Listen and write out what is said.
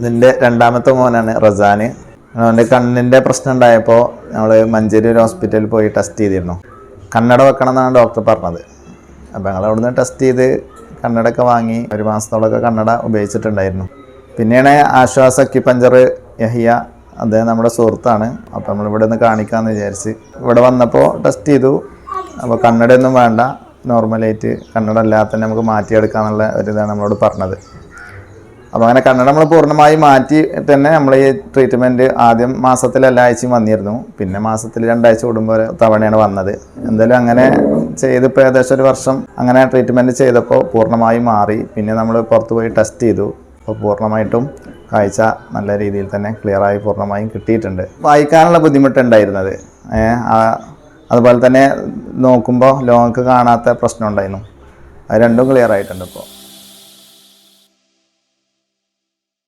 ഇതിന്റെ രണ്ടാമത്തെ മോനാണ് റസാന്. അവന്റെ കണ്ണിന്റെ പ്രശ്നം ഉണ്ടായപ്പോൾ നമ്മൾ മഞ്ചേരി ഒരു ഹോസ്പിറ്റലിൽ പോയി ടെസ്റ്റ് ചെയ്തിരുന്നു. കണ്ണട വെക്കണം എന്നാണ് ഡോക്ടർ പറഞ്ഞത്. അപ്പോൾ ഞങ്ങൾ അവിടുന്ന് ടെസ്റ്റ് ചെയ്ത് കണ്ണടയൊക്കെ വാങ്ങി ഒരു മാസത്തോളമൊക്കെ കണ്ണട ഉപയോഗിച്ചിട്ടുണ്ടായിരുന്നു. പിന്നെയാണ് ആശ്വാസ അക്കിപ്പഞ്ചർ യഹിയ അദ്ദേഹം നമ്മുടെ സുഹൃത്താണ്. അപ്പോൾ നമ്മൾ ഇവിടെ നിന്ന് കാണിക്കാമെന്ന് വിചാരിച്ച് ഇവിടെ വന്നപ്പോൾ ടെസ്റ്റ് ചെയ്തു. അപ്പോൾ കണ്ണടയൊന്നും വേണ്ട നോർമലായിട്ട് കണ്ണട അല്ലാതെ തന്നെ നമുക്ക് മാറ്റിയെടുക്കാമെന്നുള്ള ഒരു ഇതാണ് നമ്മളോട് പറഞ്ഞത്. അപ്പോൾ അങ്ങനെ കണ്ണട നമ്മൾ പൂർണമായി മാറ്റി തന്നെ നമ്മൾ ഈ ട്രീറ്റ്മെന്റ് ആദ്യം മാസത്തിൽ എല്ലാ ആഴ്ചയും വന്നിരുന്നു. പിന്നെ മാസത്തിൽ രണ്ടാഴ്ച കൂടുമ്പോൾ തവണയാണ് വന്നത്. എന്തായാലും അങ്ങനെ ചെയ്തിപ്പോൾ ഏകദേശം ഒരു വർഷം അങ്ങനെ ട്രീറ്റ്മെന്റ് ചെയ്തപ്പോൾ പൂർണമായി മാറി. പിന്നെ നമ്മൾ പുറത്ത് പോയി ടെസ്റ്റ് ചെയ്തു. അപ്പോൾ പൂർണമായിട്ടും കാഴ്ച നല്ല രീതിയിൽ തന്നെ ക്ലിയറായി പൂർണമായും കിട്ടിയിട്ടുണ്ട്. വായിക്കാനുള്ള ബുദ്ധിമുട്ടുണ്ടായിരുന്നത്. അതുപോലെ തന്നെ നോക്കുമ്പോൾ ലോങ്ങ് കാണാത്ത പ്രശ്നം ഉണ്ടായിരുന്നു അത് രണ്ടും ക്ലിയർ ആയിട്ടുണ്ട് ഇപ്പോൾ